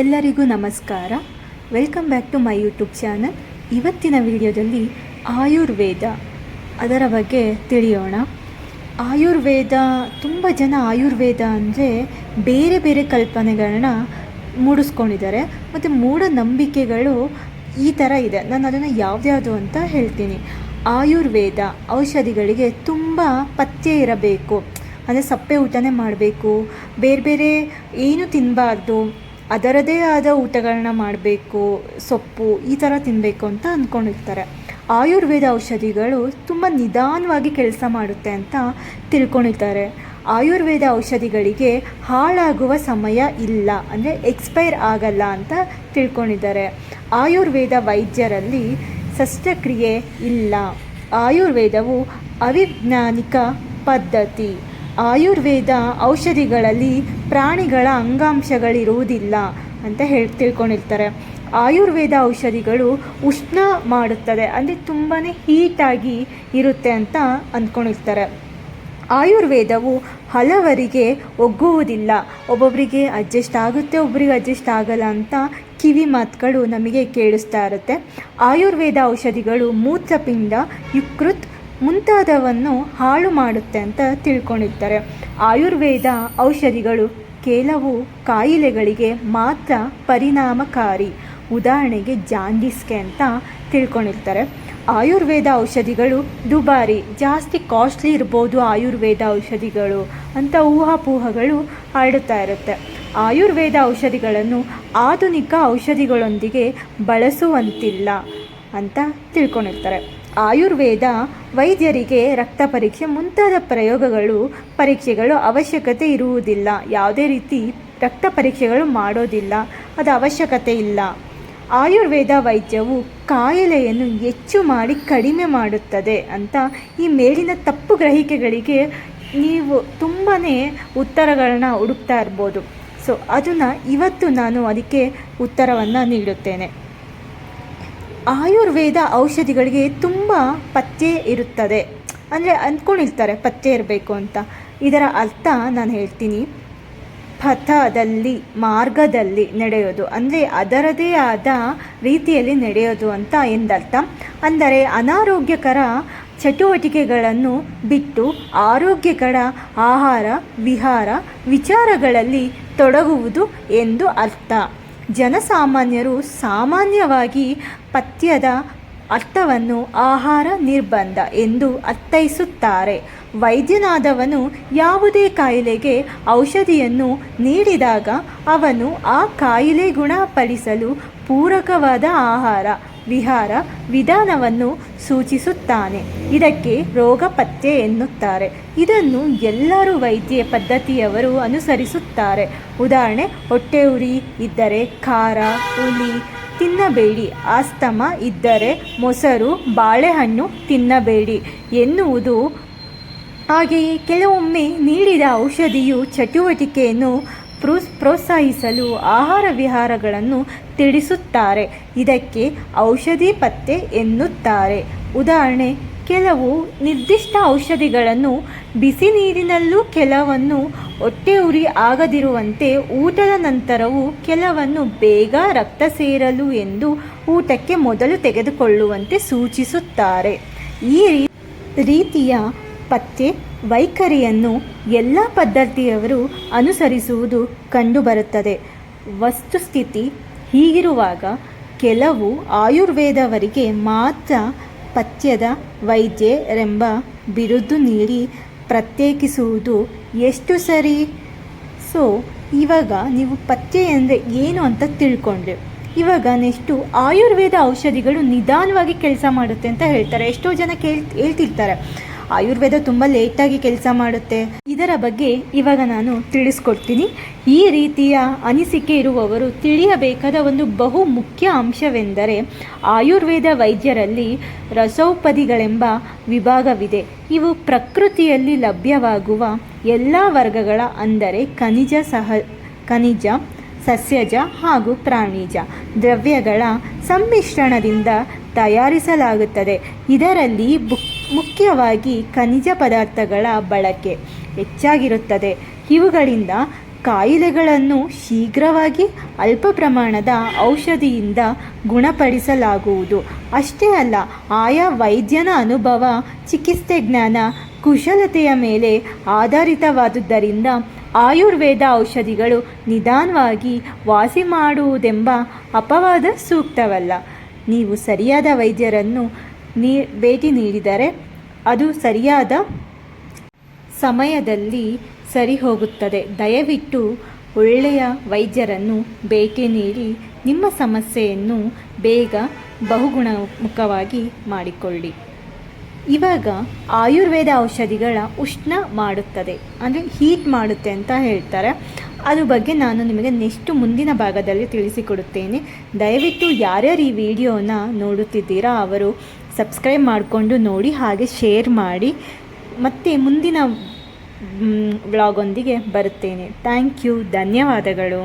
ಎಲ್ಲರಿಗೂ ನಮಸ್ಕಾರ. Welcome back to my YouTube channel ಇವತ್ತಿನ ವಿಡಿಯೋದಲ್ಲಿ ಆಯುರ್ವೇದ ಅದರ ಬಗ್ಗೆ ತಿಳಿಯೋಣ. ಆಯುರ್ವೇದ, ತುಂಬ ಜನ ಆಯುರ್ವೇದ ಅಂದರೆ ಬೇರೆ ಬೇರೆ ಕಲ್ಪನೆಗಳನ್ನ ಮೂಡಿಸ್ಕೊಂಡಿದ್ದಾರೆ. ಮತ್ತು ಮೂಢನಂಬಿಕೆಗಳು ಈ ಥರ ಇದೆ. ನಾನು ಅದನ್ನು ಯಾವ್ದ್ಯಾವುದು ಅಂತ ಹೇಳ್ತೀನಿ. ಆಯುರ್ವೇದ ಔಷಧಿಗಳಿಗೆ ತುಂಬ ಪಥ್ಯ ಇರಬೇಕು. ಅಂದರೆ ಸಪ್ಪೆ ಊಟನೇ ಮಾಡಬೇಕು. ಬೇರೆ ಬೇರೆ ಏನು ತಿನ್ನಬಾರ್ದು ಅದರದೇ ಆದ ಊಟಗಳನ್ನ ಮಾಡಬೇಕು, ಸೊಪ್ಪು ಈ ಥರ ತಿನ್ನಬೇಕು ಅಂತ ಅಂದ್ಕೊಂಡಿರ್ತಾರೆ ಆಯುರ್ವೇದ ಔಷಧಿಗಳು ತುಂಬ ನಿಧಾನವಾಗಿ ಕೆಲಸ ಮಾಡುತ್ತೆ ಅಂತ ತಿಳ್ಕೊಂಡಿರ್ತಾರೆ. ಆಯುರ್ವೇದ ಔಷಧಿಗಳಿಗೆ ಹಾಳಾಗುವ ಸಮಯ ಇಲ್ಲ, ಅಂದರೆ ಎಕ್ಸ್ಪೈರ್ ಆಗಲ್ಲ ಅಂತ ತಿಳ್ಕೊಂಡಿದ್ದಾರೆ. ಆಯುರ್ವೇದ ವೈದ್ಯರಲ್ಲಿ ಶಸ್ತ್ರಕ್ರಿಯೆ ಇಲ್ಲ. ಆಯುರ್ವೇದವು ಅವಿಜ್ಞಾನಿಕ ಪದ್ಧತಿ. ಆಯುರ್ವೇದ ಔಷಧಿಗಳಲ್ಲಿ ಪ್ರಾಣಿಗಳ ಅಂಗಾಂಶಗಳಿರುವುದಿಲ್ಲ ಅಂತ ಹೇಳಿ ತಿಳ್ಕೊಂಡಿರ್ತಾರೆ. ಆಯುರ್ವೇದ ಔಷಧಿಗಳು ಉಷ್ಣ ಮಾಡುತ್ತದೆ, ಅಂದರೆ ತುಂಬಾ ಹೀಟಾಗಿ ಇರುತ್ತೆ ಅಂತ ಅಂದ್ಕೊಂಡಿರ್ತಾರೆ. ಆಯುರ್ವೇದವು ಹಲವರಿಗೆ ಒಗ್ಗುವುದಿಲ್ಲ. ಒಬ್ಬೊಬ್ಬರಿಗೆ ಅಡ್ಜಸ್ಟ್ ಆಗುತ್ತೆ ಒಬ್ಬರಿಗೆ ಅಡ್ಜಸ್ಟ್ ಆಗಲ್ಲ ಅಂತ ಕಿವಿ ಮಾತುಗಳು ನಮಗೆ ಕೇಳಿಸ್ತಾ ಇರುತ್ತೆ. ಆಯುರ್ವೇದ ಔಷಧಿಗಳು ಮೂತ್ರಪಿಂಡ, ಯಕೃತ್ ಮುಂತಾದವನ್ನು ಹಾಳು ಮಾಡುತ್ತೆ ಅಂತ ತಿಳ್ಕೊಂಡಿರ್ತಾರೆ. ಆಯುರ್ವೇದ ಔಷಧಿಗಳು ಕೆಲವು ಕಾಯಿಲೆಗಳಿಗೆ ಮಾತ್ರ ಪರಿಣಾಮಕಾರಿ. ಉದಾಹರಣೆಗೆ ಜಾಂಡಿಸ್ಗೆ ಅಂತ ತಿಳ್ಕೊಂಡಿರ್ತಾರೆ. ಆಯುರ್ವೇದ ಔಷಧಿಗಳು ದುಬಾರಿ, ಜಾಸ್ತಿ ಕಾಸ್ಟ್ಲಿ ಇರ್ಬೋದು ಆಯುರ್ವೇದ ಔಷಧಿಗಳು ಅಂತ ಊಹಾಪೂಹಗಳು ಹರಡುತ್ತಾ ಇರುತ್ತೆ. ಆಯುರ್ವೇದ ಔಷಧಿಗಳನ್ನು ಆಧುನಿಕ ಔಷಧಿಗಳೊಂದಿಗೆ ಬಳಸುವಂತಿಲ್ಲ ಅಂತ ತಿಳ್ಕೊಂಡಿರ್ತಾರೆ. ಆಯುರ್ವೇದ ವೈದ್ಯರಿಗೆ ರಕ್ತ ಪರೀಕ್ಷೆ ಮುಂತಾದ ಪ್ರಯೋಗಗಳು, ಪರೀಕ್ಷೆಗಳು ಅವಶ್ಯಕತೆ ಇರುವುದಿಲ್ಲ. ಯಾವುದೇ ರೀತಿ ರಕ್ತ ಪರೀಕ್ಷೆಗಳು ಮಾಡೋದಿಲ್ಲ. ಅದು ಅವಶ್ಯಕತೆ ಇಲ್ಲ. ಆಯುರ್ವೇದ ವೈದ್ಯವು ಕಾಯಿಲೆಯನ್ನು ಹೆಚ್ಚು ಮಾಡಿ ಕಡಿಮೆ ಮಾಡುತ್ತದೆ ಅಂತ ಈ ಮೇಲಿನ ತಪ್ಪು ಗ್ರಹಿಕೆಗಳಿಗೆ ನೀವು ತುಂಬಾ ಉತ್ತರಗಳನ್ನ ಹುಡುಕ್ತಾ ಇರ್ಬೋದು. ಸೊ ಅದನ್ನು ಇವತ್ತು ನಾನು ಅದಕ್ಕೆ ಉತ್ತರವನ್ನು ನೀಡುತ್ತೇನೆ. ಆಯುರ್ವೇದ ಔಷಧಿಗಳಿಗೆ ತುಂಬ ಪಥ್ಯ ಇರುತ್ತದೆ. ಅಂದರೆ ಅಂದ್ಕೊಂಡಿರ್ತಾರೆ ಪಥ್ಯ ಇರಬೇಕು ಅಂತ. ಇದರ ಅರ್ಥ ನಾನು ಹೇಳ್ತೀನಿ. ಪಥದಲ್ಲಿ, ಮಾರ್ಗದಲ್ಲಿ ನಡೆಯೋದು. ಅಂದರೆ ಅದರದೇ ಆದ ರೀತಿಯಲ್ಲಿ ನಡೆಯೋದು ಅಂತ ಎಂದರ್ಥ. ಅಂದರೆ ಅನಾರೋಗ್ಯಕರ ಚಟುವಟಿಕೆಗಳನ್ನು ಬಿಟ್ಟು ಆರೋಗ್ಯಕರ ಆಹಾರ, ವಿಹಾರ, ವಿಚಾರಗಳಲ್ಲಿ ತೊಡಗುವುದು ಎಂದು ಅರ್ಥ. ಜನಸಾಮಾನ್ಯರು ಸಾಮಾನ್ಯವಾಗಿ ಪಥ್ಯದ ಅರ್ಥವನ್ನು ಆಹಾರ ನಿರ್ಬಂಧ ಎಂದು ಅರ್ಥೈಸುತ್ತಾರೆ. ವೈದ್ಯನಾದವನು ಯಾವುದೇ ಕಾಯಿಲೆಗೆ ಔಷಧಿಯನ್ನು ನೀಡಿದಾಗ ಅವನು ಆ ಕಾಯಿಲೆ ಗುಣಪಡಿಸಲು ಪೂರಕವಾದ ಆಹಾರ ವಿಹಾರ ವಿಧಾನವನ್ನು ಸೂಚಿಸುತ್ತಾನೆ. ಇದಕ್ಕೆ ರೋಗ ಪತ್ತೆ ಎನ್ನುತ್ತಾರೆ. ಇದನ್ನು ಎಲ್ಲರೂ ವೈದ್ಯ ಪದ್ಧತಿಯವರು ಅನುಸರಿಸುತ್ತಾರೆ. ಉದಾಹರಣೆ, ಹೊಟ್ಟೆ ಉರಿ ಇದ್ದರೆ ಖಾರ, ಹುಳಿ ತಿನ್ನಬೇಡಿ. ಆಸ್ತಮ ಇದ್ದರೆ ಮೊಸರು, ಬಾಳೆಹಣ್ಣು ತಿನ್ನಬೇಡಿ ಎನ್ನುವುದು. ಹಾಗೆಯೇ ಕೆಲವೊಮ್ಮೆ ನೀಡಿದ ಔಷಧಿಯು ಚಟುವಟಿಕೆಯನ್ನು ಪ್ರೋ ಪ್ರೋತ್ಸಾಹಿಸಲು ಆಹಾರ ವಿಹಾರಗಳನ್ನು ತಿಳಿಸುತ್ತಾರೆ. ಇದಕ್ಕೆ ಔಷಧಿ ಪತ್ತೆ ಎನ್ನುತ್ತಾರೆ. ಉದಾಹರಣೆ, ಕೆಲವು ನಿರ್ದಿಷ್ಟ ಔಷಧಿಗಳನ್ನು ಬಿಸಿ ನೀರಿನಲ್ಲೂ ಕೆಲವನ್ನು ಹೊಟ್ಟೆ ಉರಿ ಆಗದಿರುವಂತೆ ಊಟದ ನಂತರವೂ ಕೆಲವನ್ನು ಬೇಗ ರಕ್ತ ಸೇರಲು ಎಂದು ಊಟಕ್ಕೆ ಮೊದಲು ತೆಗೆದುಕೊಳ್ಳುವಂತೆ ಸೂಚಿಸುತ್ತಾರೆ. ಈ ರೀತಿಯ ಪತ್ತೆ ವೈಖರಿಯನ್ನು ಎಲ್ಲ ಪದ್ಧತಿಯವರು ಅನುಸರಿಸುವುದು ಕಂಡುಬರುತ್ತದೆ. ವಸ್ತುಸ್ಥಿತಿ ಹೀಗಿರುವಾಗ ಕೆಲವು ಆಯುರ್ವೇದವರಿಗೆ ಮಾತ್ರ ಪಥ್ಯದ ವೈದ್ಯರೆಂಬ ಬಿರುದು ನೀಡಿ ಪ್ರತ್ಯೇಕಿಸುವುದು ಎಷ್ಟು ಸರಿ? ಸೊ, ಇವಾಗ ನೀವು ಪಥ್ಯ ಎಂದರೆ ಏನು ಅಂತ ತಿಳ್ಕೊಂಡ್ರೆ, ಇವಾಗ ನೆಷ್ಟು ಆಯುರ್ವೇದ ಔಷಧಿಗಳು ನಿಧಾನವಾಗಿ ಕೆಲಸ ಮಾಡುತ್ತೆ ಅಂತ ಹೇಳ್ತಾರೆ. ಎಷ್ಟೋ ಜನ ಕೇಳ್ ಹೇಳ್ತಿರ್ತಾರೆ. ಆಯುರ್ವೇದ ತುಂಬ ಲೇಟಾಗಿ ಕೆಲಸ ಮಾಡುತ್ತೆ. ಇದರ ಬಗ್ಗೆ ಇವಾಗ ನಾನು ತಿಳಿಸ್ಕೊಡ್ತೀನಿ. ಈ ರೀತಿಯ ಅನಿಸಿಕೆ ಇರುವವರು ತಿಳಿಯಬೇಕಾದ ಒಂದು ಬಹು ಮುಖ್ಯ ಅಂಶವೆಂದರೆ ಆಯುರ್ವೇದ ವೈದ್ಯರಲ್ಲಿ ರಸೌಪದಿಗಳೆಂಬ ವಿಭಾಗವಿದೆ. ಇವು ಪ್ರಕೃತಿಯಲ್ಲಿ ಲಭ್ಯವಾಗುವ ಎಲ್ಲ ವರ್ಗಗಳ ಅಂದರೆ ಖನಿಜ ಸಹ, ಖನಿಜ, ಸಸ್ಯಜ ಹಾಗೂ ಪ್ರಾಣಿಜ ದ್ರವ್ಯಗಳ ಸಮ್ಮಿಶ್ರಣದಿಂದ ತಯಾರಿಸಲಾಗುತ್ತದೆ. ಇದರಲ್ಲಿ ಬುಕ್ ಮುಖ್ಯವಾಗಿ ಖನಿಜ ಪದಾರ್ಥಗಳ ಬಳಕೆ ಹೆಚ್ಚಾಗಿರುತ್ತದೆ. ಇವುಗಳಿಂದ ಕಾಯಿಲೆಗಳನ್ನು ಶೀಘ್ರವಾಗಿ ಅಲ್ಪ ಪ್ರಮಾಣದ ಔಷಧಿಯಿಂದ ಗುಣಪಡಿಸಲಾಗುವುದು. ಅಷ್ಟೇ ಅಲ್ಲ, ಆಯಾ ವೈದ್ಯನ ಅನುಭವ, ಚಿಕಿತ್ಸೆ ಜ್ಞಾನ, ಕುಶಲತೆಯ ಮೇಲೆ ಆಧಾರಿತವಾದುದರಿಂದ ಆಯುರ್ವೇದ ಔಷಧಿಗಳು ನಿಧಾನವಾಗಿ ವಾಸಿ ಮಾಡುವುದೆಂಬ ಅಪವಾದ ಸೂಕ್ತವಲ್ಲ. ನೀವು ಸರಿಯಾದ ವೈದ್ಯರನ್ನು ನೀ, ಭೇಟಿ ನೀಡಿದರೆ ಅದು ಸರಿಯಾದ ಸಮಯದಲ್ಲಿ ಸರಿ ಹೋಗುತ್ತದೆ ದಯವಿಟ್ಟು ಒಳ್ಳೆಯ ವೈದ್ಯರನ್ನು ಭೇಟಿ ನೀಡಿ, ನಿಮ್ಮ ಸಮಸ್ಯೆಯನ್ನು ಬೇಗ ಬಹುಗುಣಮುಖವಾಗಿ ಮಾಡಿಕೊಳ್ಳಿ. ಇವಾಗ ಆಯುರ್ವೇದ ಔಷಧಿಗಳ ಉಷ್ಣ ಮಾಡುತ್ತದೆ. ಅಂದರೆ ಹೀಟ್ ಮಾಡುತ್ತೆ ಅಂತ ಹೇಳ್ತಾರೆ. ಅದ್ರ ಬಗ್ಗೆ ನಾನು ನಿಮಗೆ ನೆಕ್ಸ್ಟ್ ಮುಂದಿನ ಭಾಗದಲ್ಲಿ ತಿಳಿಸಿಕೊಡುತ್ತೇನೆ. ದಯವಿಟ್ಟು ಯಾರ್ಯಾರು ಈ ವಿಡಿಯೋನ ನೋಡುತ್ತಿದ್ದೀರಾ ಅವರು ಸಬ್ಸ್ಕ್ರೈಬ್ ಮಾಡಿಕೊಂಡು ನೋಡಿ, ಹಾಗೆ ಶೇರ್ ಮಾಡಿ. ಮತ್ತು ಮುಂದಿನ ವ್ಲಾಗೊಂದಿಗೆ ಬರುತ್ತೇನೆ. ಥ್ಯಾಂಕ್ ಯು ಧನ್ಯವಾದಗಳು.